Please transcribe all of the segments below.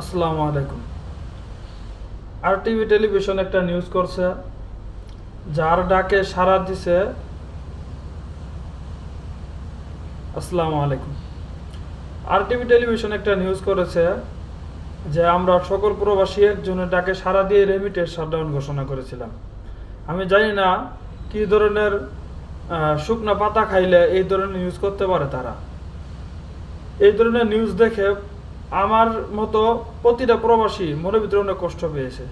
আসসালামু আলাইকুম। আর TV television একটা নিউজ করছে, যার ডাকে সারা দিছে, আসসালামু আলাইকুম। আর টিভি টেলিভিশন একটা নিউজ করেছে, যে আমরা সকল প্রবাসী একজনের ডাকে সারা দিয়ে রেমিটেড শাটডাউন ঘোষণা করেছিলাম। আমি জানি না কি ধরনের শুকনা পাতা খাইলে এই ধরনের নিউজ করতে পারে তারা। এই ধরনের নিউজ দেখে আমার মতো প্রতিটা প্রবাসী মনের ভিতরে অনেক কষ্ট পেয়েছে।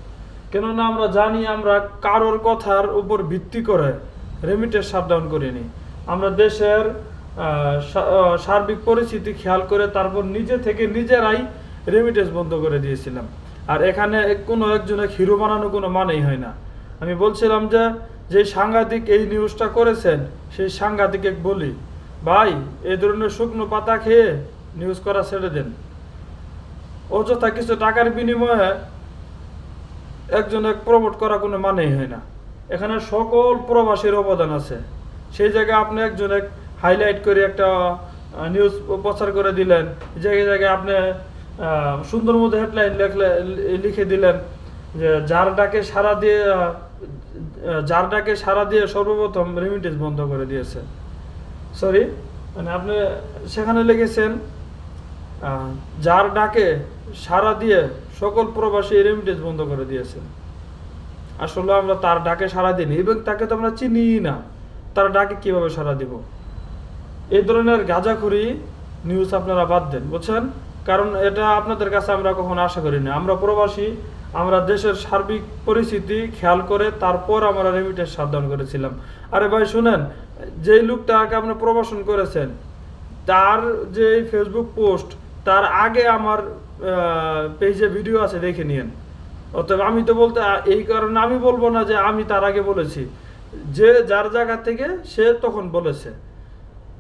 কেননা আমরা জানি আমরা কারোর কথার উপর ভিত্তি করে রেমিটেন্স শাটডাউন করিনি। আমরা দেশের সার্বিক পরিস্থিতি খেয়াল করে তারপর নিজে থেকে নিজেরাই রেমিটেন্স বন্ধ করে দিয়েছিলাম। আর এখানে কোনো একজনের হিরো বানানো কোনো মানেই হয় না। আমি বলছিলাম যে যে সাংঘাতিক এই নিউজটা করেছেন, সেই সাংঘাতিক বলি, ভাই এই ধরনের শুকনো পাতা খেয়ে নিউজ করা ছেড়ে দেন। অযথা কিছু টাকার বিনিময়ে একজন এক প্রমোট করা কোনো মানেই হয় না। এখানে সকল প্রবাসীর অবদান আছে। সেই জায়গায় আপনি একজন এক হাইলাইট করে একটা নিউজ প্রচার করে দিলেন। জায়গায় জায়গায় আপনি সুন্দর মতো হেডলাইন লেখলে, লিখে দিলেন যে, যার ডাকে সারা দিয়ে যার ডাকে সারা দিয়ে সর্বপ্রথম রেমিটেন্স বন্ধ করে দিয়েছে। সরি মানে আপনি সেখানে লিখেছেন যার ডাকে সারা দিয়ে সকল প্রবাসী রেমিটেন্স বন্ধ করে দিয়েছেন। আসলে আমরা তার ডাকে সারা দিইনি, এবং তাকে তো আমরা চিনি না। তার ডাকে কীভাবে সারা দিব? এই ধরনের গাঁজাখুরি নিউজ আপনারা বাদ দেন, বুঝছেন? কারণ এটা আপনাদের কাছে আমরা কখনো আশা করি না। আমরা প্রবাসী, আমরা দেশের সার্বিক পরিস্থিতি খেয়াল করে তারপর আমরা রেমিটেন্স সাবধান করেছিলাম। আরে ভাই, শুনেন, যেই লোকটাকে আপনি প্রবাসন করেছেন, তার যে ফেসবুক পোস্ট তার আগে আমার পেজে ভিডিও আছে, দেখে নিয়েন। অতএব আমি তো বলতে এই কারণে আমি বলব না যে আমি তার আগে বলেছি। যে যার জায়গা থেকে সে তখন বলেছে।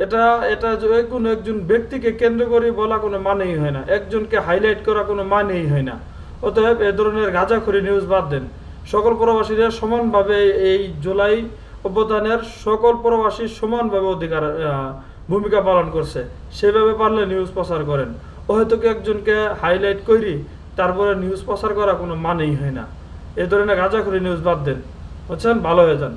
এটা এটা কোনো একজন ব্যক্তিকে কেন্দ্র করে বলা কোনো মানেই হয় না। একজনকে হাইলাইট করা কোনো মানেই হয় না। অতএব এ ধরনের গাঁজাখড়ি নিউজ বাদ দেন। সকল প্রবাসীরা সমানভাবে এই জুলাই অভ্যুত্থানের সকল প্রবাসী সমানভাবে অধিকার ভূমিকা পালন করছে। সেভাবে পারলে নিউজ প্রচার করেন। হয়তো কি একজনকে হাইলাইট করি তারপরে নিউজ প্রচার করা কোনো মানেই হয় না। এ ধরনের গাঁজাখড়ি নিউজ বাদ দেন। বুঝছেন? ভালো হয়ে যান।